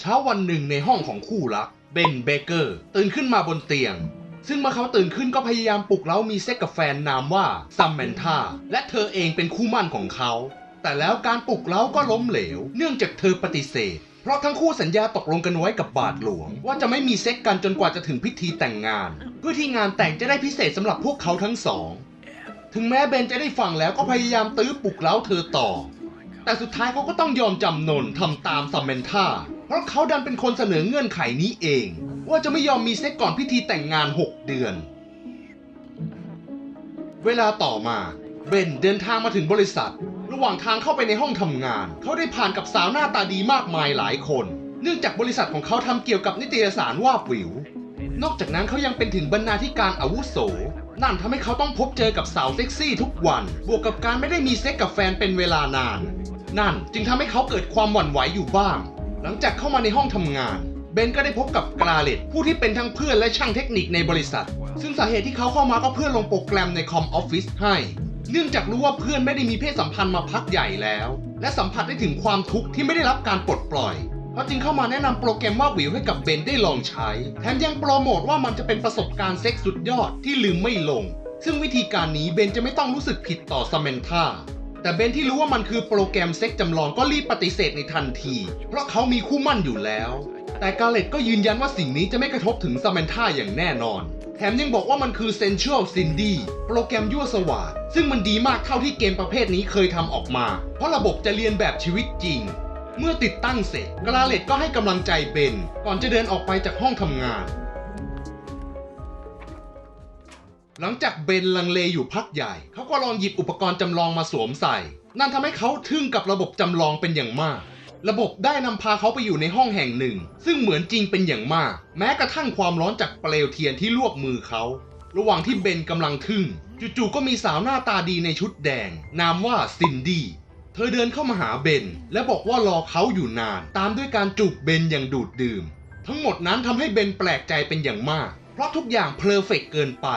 เช้าวันหนึ่งในห้องของคู่รักเบนเบเกอร์ตื่นขึ้นมาบนเตียง ซึ่งเมื่อเขาตื่นขึ้นก็พยายามปลุกเร้ามีเซ็กกับแฟนนามว่าซัมแมนธาและเธอเองเป็นคู่มั่นของเขา แต่แล้วการปลุกเร้าก็ล้มเหลว เนื่องจากเธอปฏิเสธ เพราะทั้งคู่สัญญาตกลงกันไว้กับบาทหลวง ว่าจะไม่มีเซ็กกันจนกว่าจะถึงพิธีแต่งงาน เพื่อที่งานแต่งจะได้พิเศษสำหรับพวกเขาทั้งสอง ถึงแม้เบนจะได้ฟังแล้วก็พยายามตื้อปลุกเร้าเธอต่อ แต่สุดท้ายเขาก็ต้องยอมจำนนทำตามซัมเมนธาเพราะเขาดันเป็นคนเสนอเงื่อนไขนี้เอง ว่าจะไม่ยอมมีเซ็กก่อนพิธีแต่งงาน 6 เดือน เวลาต่อมาเบนเดินทางมาถึงบริษัท ระหว่างทางเข้าไปในห้องทำงาน เขาได้ผ่านกับสาวหน้าตาดีมากมายหลายคน เนื่องจากบริษัทของเขาทำเกี่ยวกับนิตยสารว่าบวิว นอกจากนั้นเขายังเป็นถึงบรรณาธิการอาวุโส นั่นทำให้เขาต้องพบเจอกับสาวเซ็กซี่ทุกวัน บวกกับการไม่ได้มีเซ็กกับแฟนเป็นเวลานาน นั่นจึงทำให้เขาเกิดความหวั่นไหวอยู่บ้าง หลังจากเข้ามาในห้องทำงาน เบนก็ได้พบกับกราเลตผู้ที่เป็นทั้งเพื่อนและช่างเทคนิคในบริษัท ซึ่งสาเหตุที่เขาเข้ามาก็เพื่อลงโปรแกรมในคอมออฟฟิศให้ เนื่องจากรู้ว่าเพื่อนไม่ได้มีเพศสัมพันธ์มาพักใหญ่แล้ว และสัมผัสได้ถึงความทุกข์ที่ไม่ได้รับการปลดปล่อย เขาจึงเข้ามาแนะนำโปรแกรมว่าวิวให้กับเบนได้ลองใช้ แถมยังโปรโมทว่ามันจะเป็นประสบการณ์เซ็กส์สุดยอดที่ลืมไม่ลง ซึ่งวิธีการนี้เบนจะไม่ต้องรู้สึกผิดต่อซามนธาแต่เบนที่รู้ว่ามันคือโปรแกรมเซ็กจำลองก็รีบปฏิเสธในทันที เพราะเขามีคู่มั่นอยู่แล้ว แต่กาเลตก็ยืนยันว่าสิ่งนี้จะไม่กระทบถึงซามนธาอย่างแน่นอนแถมยังบอกว่ามันคือ Sensual Cindy โปรแกรมยั่วสวาดซึ่งมันดีมากเท่าที่เกมประเภทนี้เคยทำออกมา เพราะระบบจะเรียนแบบชีวิตจริง เมื่อติดตั้งเสร็จกราเลตก็ให้กำลังใจเบน ก่อนจะเดินออกไปจากห้องทำงาน หลังจากเบนลังเลอยู่พักใหญ่ เขาก็ลองหยิบอุปกรณ์จำลองมาสวมใส่ นั่นทำให้เขาทึ่งกับระบบจำลองเป็นอย่างมาก ระบบได้นำพาเขาไปอยู่ในห้องแห่งหนึ่ง ซึ่งเหมือนจริงเป็นอย่างมาก แม้กระทั่งความร้อนจากเปลวเทียนที่ลวกมือเขา ระหว่างที่เบนกำลังทึ่ง จู่ๆก็มีสาวหน้าตาดีในชุดแดง นามว่าซินดี้ ธอเดินเข้ามาหาเบน และบอกว่ารอเขาอยู่นาน ตามด้วยการจูบเบนอย่างดูดดื่ม ทั้งหมดนั้นทำให้เบนแปลกใจเป็นอย่างมาก เพราะทุกอย่างเพอร์เฟกเกินไป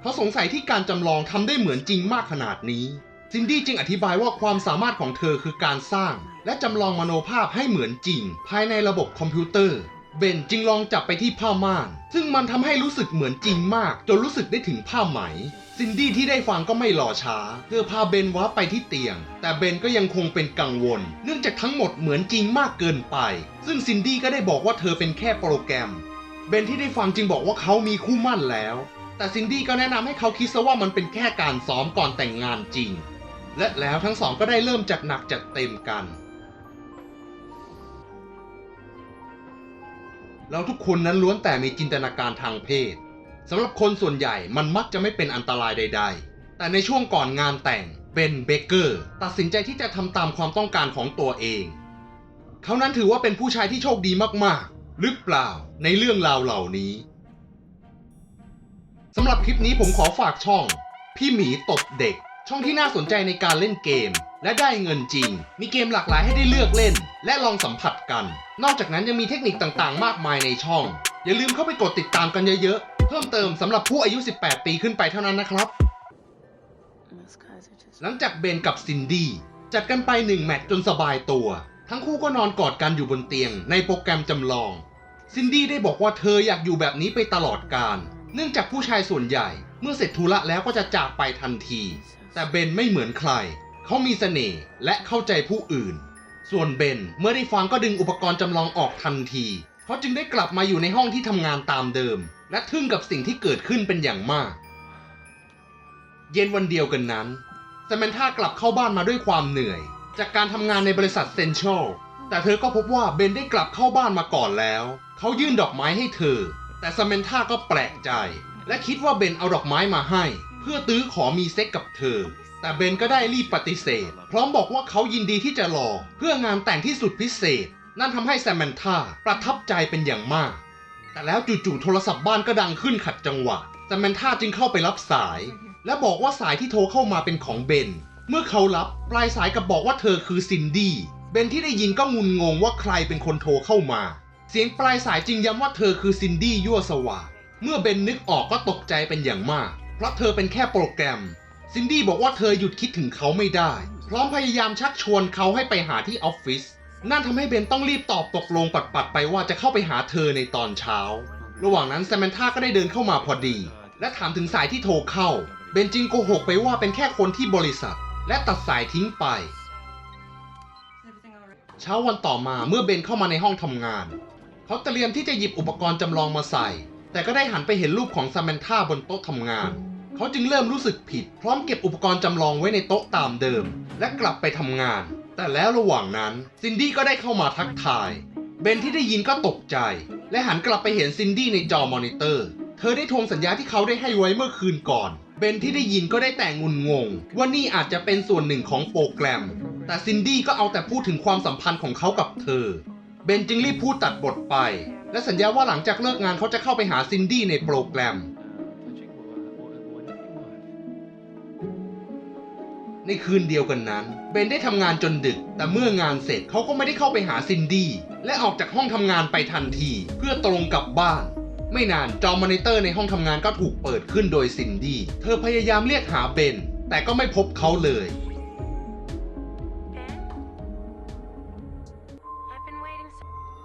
เขาสงสัยที่การจำลองทำได้เหมือนจริงมากขนาดนี้ ซินดี้จึงอธิบายว่าความสามารถของเธอคือการสร้าง และจำลองมโนภาพให้เหมือนจริง ภายในระบบคอมพิวเตอร์ เบนจึงลองจับไปที่ผ้าม่าน ซึ่งมันทำให้รู้สึกเหมือนจริงมาก จนรู้สึกได้ถึงผ้าไหม ซินดี้ที่ได้ฟังก็ไม่รอช้า เธอพาเบนว้าไปที่เตียง แต่เบนก็ยังคงเป็นกังวล เนื่องจากทั้งหมดเหมือนจริงมากเกินไป ซึ่งซินดี้ก็ได้บอกว่าเธอเป็นแค่โปรแกรม เบนที่ได้ฟังจึงบอกว่าเขามีคู่มั่นแล้ว แต่ซินดี้ก็แนะนำให้เขาคิดซะว่ามันเป็นแค่การซ้อมก่อนแต่งงานจริง และแล้วทั้งสองก็ได้เริ่มจัดหนักจัดเต็มกัน เราทุกคนนั้นล้วนแต่มีจินตนาการทางเพศสำหรับคนส่วนใหญ่มันมักจะไม่เป็นอันตรายใด ๆ แต่ในช่วงก่อนงานแต่งเบนเบเกอร์ตัดสินใจที่จะทำตามความต้องการของตัวเอง เขานั้นถือว่าเป็นผู้ชายที่โชคดีมากๆ หรือเปล่าในเรื่องราวเหล่านี้สำหรับคลิปนี้ผมขอฝากช่อง พี่หมีตบเด็ก ช่องที่น่าสนใจในการเล่นเกม และได้เงินจริง มีเกมหลากหลายให้ได้เลือกเล่น และลองสัมผัสกัน นอกจากนั้นยังมีเทคนิคต่างๆ มากมายในช่อง อย่าลืมเข้าไปกดติดตามกันเยอะๆ เพิ่มเติมสำหรับผู้อายุ 18 ปีขึ้นไปเท่านั้นนะครับ หลังจากเบนกับซินดี้จัดกันไปหนึ่งแมตช์จนสบายตัว ทั้งคู่ก็นอนกอดกันอยู่บนเตียง ในโปรแกรมจำลอง ซินดี้ได้บอกว่าเธออยากอยู่แบบนี้ไปตลอดกาลเนื่องจากผู้ชายส่วนใหญ่ เมื่อเสร็จธุระแล้วก็จะจากไปทันที แต่เบนไม่เหมือนใคร เขามีเสน่ห์และเข้าใจผู้อื่น ส่วนเบนเมื่อได้ฟังก็ดึงอุปกรณ์จำลองออกทันที เขาจึงได้กลับมาอยู่ในห้องที่ทำงานตามเดิม และทึ่งกับสิ่งที่เกิดขึ้นเป็นอย่างมาก เย็นวันเดียวกันนั้นแซมนธากลับเข้าบ้านมาด้วยความเหนื่อย จากการทำงานในบริษัทเซนทรัลแต่เธอก็พบว่าเบนได้กลับเข้าบ้านมาก่อนแล้ว เขายื่นดอกไม้ให้เธอ แต่แซมนธาก็แปลกใจ และคิดว่าเบนเอาดอกไม้มาให้ เพื่อตื้อขอมีเซ็กกับเธอ แต่เบนก็ได้รีบปฏิเสธ พร้อมบอกว่าเขายินดีที่จะรอเพื่องานแต่งที่สุดพิเศษ นั่นทำให้แซมนธาประทับใจเป็นอย่างมาก แต่แล้วจู่ๆโทรศัพท์บ้านก็ดังขึ้นขัดจังหวะแซมนธาจึงเข้าไปรับสาย และบอกว่าสายที่โทรเข้ามาเป็นของเบน เมื่อเขารับปลายสายกับบอกว่าเธอคือซินดี้เบนที่ได้ยินก็งุนงงว่าใครเป็นคนโทรเข้ามา เสียงปลายสายจึงย้ำว่าเธอคือซินดี้ยั่วสวาเมื่อเบนนึกออกก็ตกใจเป็นอย่างมาก เพราะเธอเป็นแค่โปรแกรม ซินดี้บอกว่าเธอหยุดคิดถึงเขาไม่ได้ พร้อมพยายามชักชวนเขาให้ไปหาที่ออฟฟิศนั่นทำให้เบนต้องรีบตอบตกลงปัดๆไปว่าจะเข้าไปหาเธอในตอนเช้า ระหว่างนั้นแซมนธาก็ได้เดินเข้ามาพอดี และถามถึงสายที่โทรเข้า เบนจึงโกหกไปว่าเป็นแค่คนที่บริษัท และตัดสายทิ้งไป เช้าวันต่อมาเมื่อเบนเข้ามาในห้องทำงาน เขาเตรียมที่จะหยิบอุปกรณ์จำลองมาใส่ แต่ก็ได้หันไปเห็นรูปของซามนธาบนโต๊ะทำงาน เขาจึงเริ่มรู้สึกผิด พร้อมเก็บอุปกรณ์จำลองไว้ในโต๊ะตามเดิม และกลับไปทำงาน แต่แล้วระหว่างนั้นซินดี้ก็ได้เข้ามาทักทาย เบนที่ได้ยินก็ตกใจ และหันกลับไปเห็นซินดี้ในจอมอนิเตอร์ เธอได้ทวงสัญญาที่เขาได้ให้ไว้เมื่อคืนก่อน เบนที่ได้ยินก็ได้แต่งุนงง ว่านี่อาจจะเป็นส่วนหนึ่งของโปรแกรม แต่ซินดี้ก็เอาแต่พูดถึงความสัมพันธ์ของเขากับเธอ เบนจึงรีบพูดตัดบทไป และสัญญาว่าหลังจากเลิกงานเขาจะเข้าไปหาซินดี้ในโปรแกรม ในคืนเดียวกันนั้น เบนได้ทำงานจนดึก แต่เมื่องานเสร็จเขาก็ไม่ได้เข้าไปหาซินดี้และออกจากห้องทำงานไปทันที เพื่อตรงกลับบ้าน ไม่นานจอมอนิเตอร์ในห้องทำงานก็ถูกเปิดขึ้นโดยซินดี้เธอพยายามเรียกหาเบน แต่ก็ไม่พบเขาเลย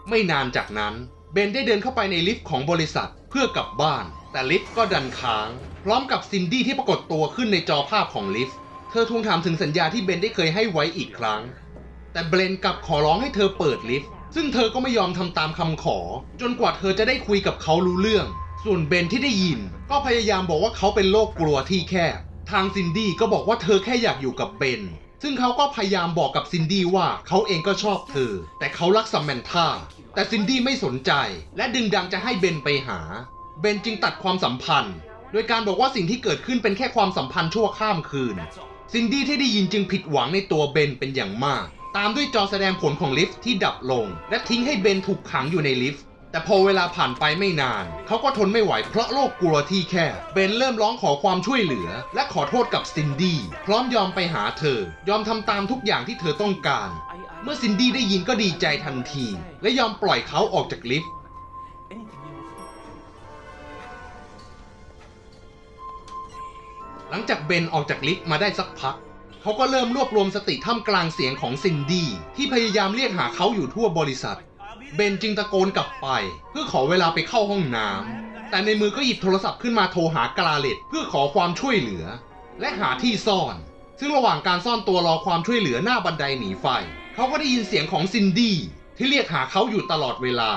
ไม่นานจากนั้น เบนได้เดินเข้าไปในลิฟต์ของบริษัทเพื่อกลับบ้าน แต่ลิฟต์ก็ดันค้าง พร้อมกับซินดี้ที่ปรากฏตัวขึ้นในจอภาพของลิฟต์เธอทวงถามถึงสัญญาที่เบนได้เคยให้ไว้อีกครั้ง แต่เบนกลับขอร้องให้เธอเปิดลิฟต์ซึ่งเธอก็ไม่ยอมทำตามคำขอ จนกว่าเธอจะได้คุยกับเขารู้เรื่อง ส่วนเบนที่ได้ยิน ก็พยายามบอกว่าเขาเป็นโรคกลัวที่แคบทางซินดี้ก็บอกว่าเธอแค่อยากอยู่กับเบน ซึ่งเขาก็พยายามบอกกับซินดี้ว่าเขาเองก็ชอบเธอ แต่เขารักซัมแมนธาแต่ซินดี้ไม่สนใจ และดึงดังจะให้เบนไปหา เบนจึงตัดความสัมพันธ์ โดยการบอกว่าสิ่งที่เกิดขึ้นเป็นแค่ความสัมพันธ์ชั่วข้ามคืน ซินดี้ที่ได้ยินจึงผิดหวังในตัวเบนเป็นอย่างมาก ตามด้วยจอแสดงผลของลิฟต์ที่ดับลง และทิ้งให้เบนถูกขังอยู่ในลิฟต์ แต่พอเวลาผ่านไปไม่นาน เขาก็ทนไม่ไหวเพราะโรคกลัวที่แคบเบนเริ่มร้องขอความช่วยเหลือ และขอโทษกับซินดี้พร้อมยอมไปหาเธอ ยอมทำตามทุกอย่างที่เธอต้องการ เมื่อซินดี้ได้ยินก็ดีใจทันที และยอมปล่อยเขาออกจากลิฟต์หลังจากเบนออกจากลิฟต์มาได้สักพัก เขาก็เริ่มรวบรวมสติท่ามกลางเสียงของซินดี้ที่พยายามเรียกหาเขาอยู่ทั่วบริษัท เบนจึงตะโกนกลับไป เพื่อขอเวลาไปเข้าห้องน้ำแต่ในมือก็หยิบโทรศัพท์ขึ้นมาโทรหากาเลตเพื่อขอความช่วยเหลือ และหาที่ซ่อน ซึ่งระหว่างการซ่อนตัวรอความช่วยเหลือหน้าบันไดหนีไฟ เขาก็ได้ยินเสียงของซินดี้ที่เรียกหาเขาอยู่ตลอดเวลา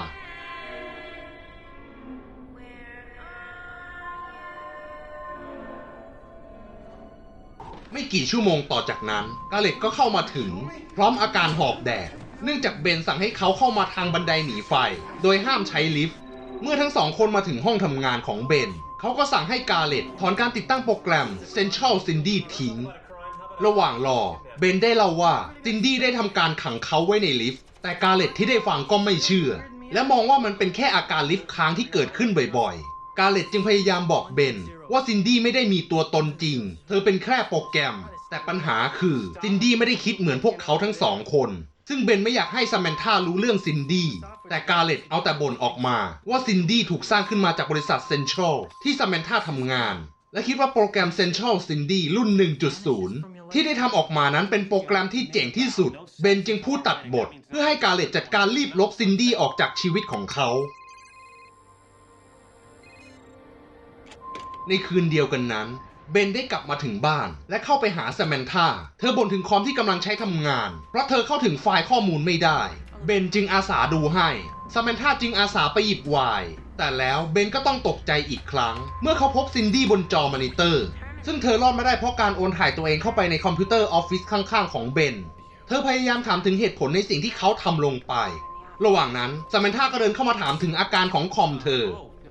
ไม่กี่ชั่วโมงต่อจากนั้นกาเลตก็เข้ามาถึง พร้อมอาการหอบแดด เนื่องจากเบนสั่งให้เขาเข้ามาทางบันไดหนีไฟ โดยห้ามใช้ลิฟต์ เมื่อทั้งสองคนมาถึงห้องทำงานของเบน เขาก็สั่งให้กาเลตถอนการติดตั้งโปรแกรม Central Cindy ทิ้ง ระหว่างรอ เบนได้เล่าว่าซินดี้ได้ทำการขังเขาไว้ในลิฟต์ แต่กาเลตที่ได้ฟังก็ไม่เชื่อ และมองว่ามันเป็นแค่อาการลิฟต์ค้างที่เกิดขึ้นบ่อยๆ กาเลตจึงพยายามบอกเบนว่าซินดี้ไม่ได้มีตัวตนจริง เธอเป็นแค่โปรแกรม แต่ปัญหาคือซินดี้ไม่ได้คิดเหมือนพวกเขาทั้งสองคน ซึ่งเบนไม่อยากให้ซามนธารู้เรื่องซินดี้ แต่กาเลตเอาแต่บ่นออกมา ว่าซินดี้ถูกสร้างขึ้นมาจากบริษัทเซนทรัลที่ซามนธาทำงาน และคิดว่าโปรแกรม Central Cindy รุ่น 1.0 ที่ได้ทำออกมานั้นเป็นโปรแกรมที่เจ๋งที่สุด เบนจึงพูดตัดบท เพื่อให้กาเลตจัดการรีบลบซินดี้ออกจากชีวิตของเขาในคืนเดียวกันนั้น เบนได้กลับมาถึงบ้าน และเข้าไปหาแซมนธาเธอบ่นถึงคอมที่กำลังใช้ทำงาน เพราะเธอเข้าถึงไฟล์ข้อมูลไม่ได้ เบนจึงอาสาดูให้แซมนธาจึงอาสาไปหยิบไวน์ แต่แล้วเบนก็ต้องตกใจอีกครั้ง เมื่อเขาพบซินดี้บนจอมอนิเตอร์ ซึ่งเธอรอดมาได้เพราะการโอนถ่ายตัวเองเข้าไปในคอมพิวเตอร์ออฟฟิศข้างๆของเบน เธอพยายามถามถึงเหตุผลในสิ่งที่เขาทำลงไป ระหว่างนั้นแซามนธาก็เดินเข้ามาถามถึงอาการของคอมเธอ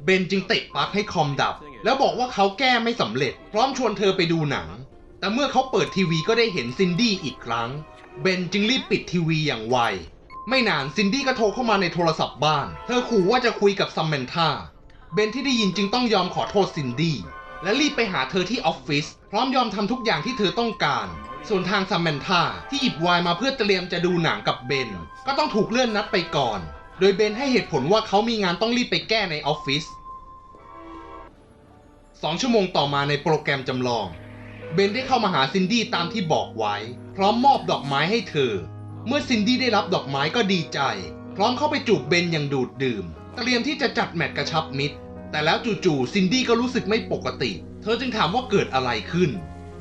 เบนจึงเตะปลั๊กให้คอมดับ แล้วบอกว่าเขาแก้ไม่สำเร็จ พร้อมชวนเธอไปดูหนัง แต่เมื่อเขาเปิดทีวีก็ได้เห็นซินดี้อีกครั้ง เบนจึงรีบปิดทีวีอย่างไว ไม่นานซินดี้ก็โทรเข้ามาในโทรศัพท์บ้าน เธอขู่ว่าจะคุยกับซัมเมนธาเบนที่ได้ยินจึงต้องยอมขอโทษซินดี้และรีบไปหาเธอที่ออฟฟิศพร้อมยอมทำทุกอย่างที่เธอต้องการ ส่วนทางซัมเมนธาที่หยิบไวน์มาเพื่อเตรียมจะดูหนังกับเบน ก็ต้องถูกเลื่อนนัดไปก่อน โดยเบนให้เหตุผลว่าเขามีงานต้องรีบไปแก้ในออฟฟิศสองชั่วโมงต่อมาในโปรแกรมจำลอง เบนได้เข้ามาหาซินดี้ตามที่บอกไว้ พร้อมมอบดอกไม้ให้เธอ เมื่อซินดี้ได้รับดอกไม้ก็ดีใจ พร้อมเข้าไปจูบเบนอย่างดูดดื่ม เตรียมที่จะจัดแมตช์กระชับมิตร แต่แล้วจู่ๆซินดี้ก็รู้สึกไม่ปกติ เธอจึงถามว่าเกิดอะไรขึ้น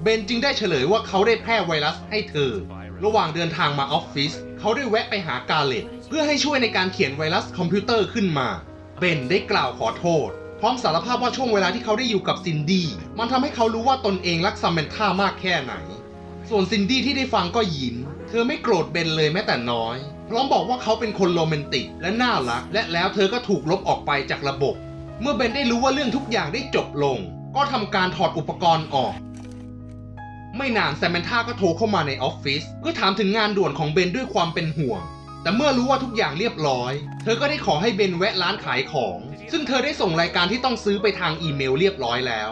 เบนจึงได้เฉลยว่าเขาได้แพร่ไวรัสให้เธอ ระหว่างเดินทางมาออฟฟิศ เขาได้แวะไปหากาเลตเพื่อให้ช่วยในการเขียนไวรัสคอมพิวเตอร์ขึ้นมา เบนได้กล่าวขอโทษ พร้อมสารภาพว่าช่วงเวลาที่เขาได้อยู่กับซินดี้มันทำให้เขารู้ว่าตนเองรักซัมเมนท่ามากแค่ไหน ส่วนซินดี้ที่ได้ฟังก็ยิ้ม เธอไม่โกรธเบนเลยแม้แต่น้อย พร้อมบอกว่าเขาเป็นคนโรแมนติกและน่ารัก และแล้วเธอก็ถูกลบออกไปจากระบบ เมื่อเบนได้รู้ว่าเรื่องทุกอย่างได้จบลง ก็ทำการถอดอุปกรณ์ออก ไม่นานแซมเมนท่าก็โทรเข้ามาในออฟฟิศเพื่อถามถึงงานด่วนของเบนด้วยความเป็นห่วง แต่เมื่อรู้ว่าทุกอย่างเรียบร้อย เธอก็ได้ขอให้เบนแวะร้านขายของ ซึ่งเธอได้ส่งรายการที่ต้องซื้อไปทางอีเมลเรียบร้อยแล้ว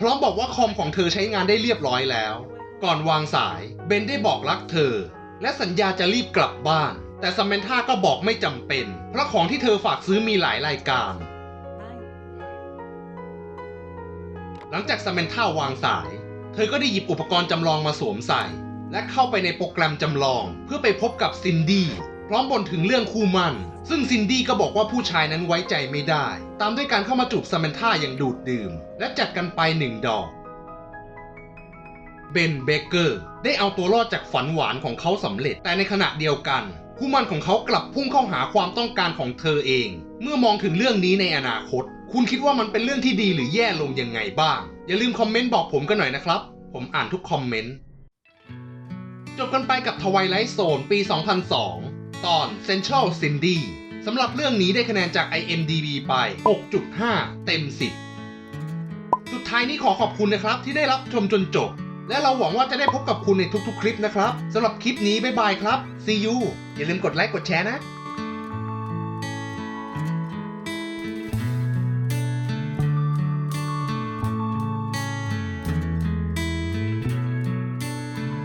พร้อมบอกว่าคอมของเธอใช้งานได้เรียบร้อยแล้ว ก่อนวางสายเบนได้บอกรักเธอ และสัญญาจะรีบกลับบ้าน แต่ซัมเมนท่าก็บอกไม่จำเป็น เพราะของที่เธอฝากซื้อมีหลายรายการหลังจากซัมเมนท่าวางสาย ธอก็ได้หยิบอุปกรณ์จำลองมาสวมใส่ และเข้าไปในโปรแกรมจำลอง เพื่อไปพบกับซินดี้พร้อมบ่นถึงเรื่องคู่มัน ซึ่งซินดี้ก็บอกว่าผู้ชายนั้นไว้ใจไม่ได้ ตามด้วยการเข้ามาจูบซัมเมนท่าอย่างดูดดื่ม และจัดกันไปหนึ่งดอกเบนเบเกอร์ได้เอาตัวรอดจากฝันหวานของเขาสำเร็จแต่ในขณะเดียวกัน คู่มันของเขากลับพุ่งเข้าหาความต้องการของเธอเอง เมื่อมองถึงเรื่องนี้ในอนาคต คุณคิดว่ามันเป็นเรื่องที่ดีหรือแย่ลงยังไงบ้าง อย่าลืมคอมเมนต์บอกผมกันหน่อยนะครับ ผมอ่านทุกคอมเมนต์ จบกันไปกับ Twilight Zone ปี 2002 ตอน Central Cindy สำหรับเรื่องนี้ได้คะแนนจาก IMDb ไป 6.5 เต็ม 10 สุดท้ายนี้ขอขอบคุณนะครับที่ได้รับชมจนจบ และเราหวังว่าจะได้พบกับคุณในทุกๆ คลิปนะครับสำหรับคลิปนี้บ๊ายบายครับ See you อย่าลืมกดไลค์กดแชร์นะ